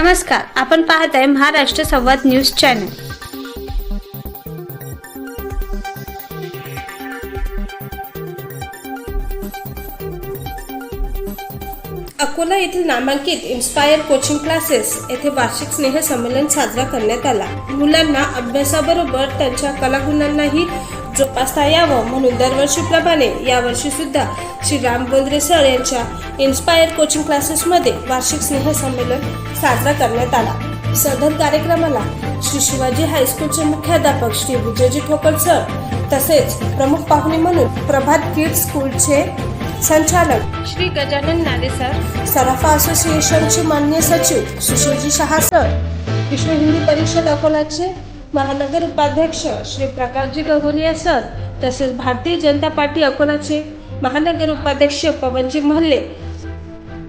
नमस्कार आपण पाहत आहे महाराष्ट्र संवाद न्यूज चॅनल. अकोला येथील नामांकित इन्स्पायर कोचिंग क्लासेस येथे वार्षिक स्नेह संमेलन साजरा करण्यात आला. मुलांना अभ्यासाबरोबर त्यांच्या कलागुणांनाही जोपासता यावं म्हणून दरवर्षीप्रमाणे यावर्षी सुद्धा श्री राम बोंद्रे सर यांच्या इन्स्पायर कोचिंग क्लासेसमध्ये वार्षिक स्नेहसंमेलन साजरा करण्यात आला. सदर कार्यक्रमाला श्री शिवाजी हायस्कूलचे मुख्याध्यापक श्री विजयजी ठोकर सर तसेच प्रमुख पाहुणे म्हणून प्रभात किड्स स्कूलचे संचालक श्री गजानन नारे सर सराफा असोसिएशनचे मान्य सचिव सुशीलजी शहा सर विश्व हिंदी परिषद अकोलाचे महानगर उपाध्यक्ष श्री प्रकाशजी गगोलिया सर तसेच भारतीय जनता पार्टी अकोलाचे महानगर उपाध्यक्ष पवनजी महल्ले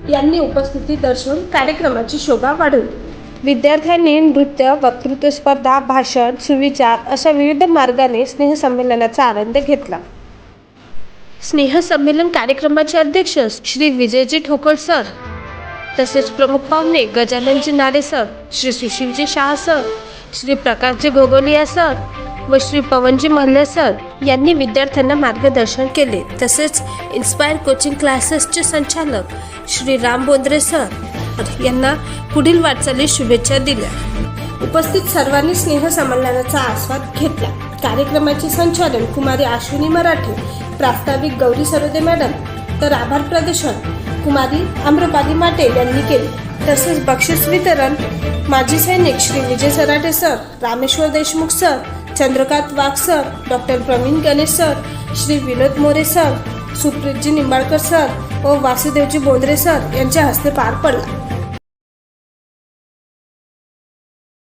यांनी उपस्थिती दर्शवून कार्यक्रमाची शोभा वाढवली. विद्यार्थ्यांनी नृत्य वक्तृत्व स्पर्धा भाषण सुविचार अशा विविध मार्गाने स्नेहसंमेलनाचा आनंद घेतला. स्नेहसंमेलन कार्यक्रमाचे अध्यक्ष श्री विजयजी ठोकर सर तसेच प्रमुख पाहुणे Gajananji Nare sir Shri Sushilji Shah sir Shri Prakashji Gogolia sir व श्री पवनजी मल्ले सर यांनी विद्यार्थ्यांना मार्गदर्शन केले. तसेच इन्स्पायर कोचिंग क्लासेसचे संचालक श्री राम बोंद्रे सर यांना पुढील वाटचालीस शुभेच्छा दिल्या. उपस्थित सर्वांनी स्नेहसंमेलनाचा आस्वाद घेतला. कार्यक्रमाचे संचालन कुमारी अश्विनी मराठे प्रास्ताविक गौरी सरोदे मॅडम तर आभार प्रदर्शन कुमारी आम्रपाली माटे यांनी केले. तसेच बक्षीस वितरण माजी सैनिक Shri Vijay Sarate sir Rameshwar Deshmukh sir Chandrakant Wagh sir doctor Pravin Ganesh sir Shri Vinod More sir Supritji Nimbalkar sir व वासुदेवजी बोंद्रे सर यांच्या हस्ते पार पडला.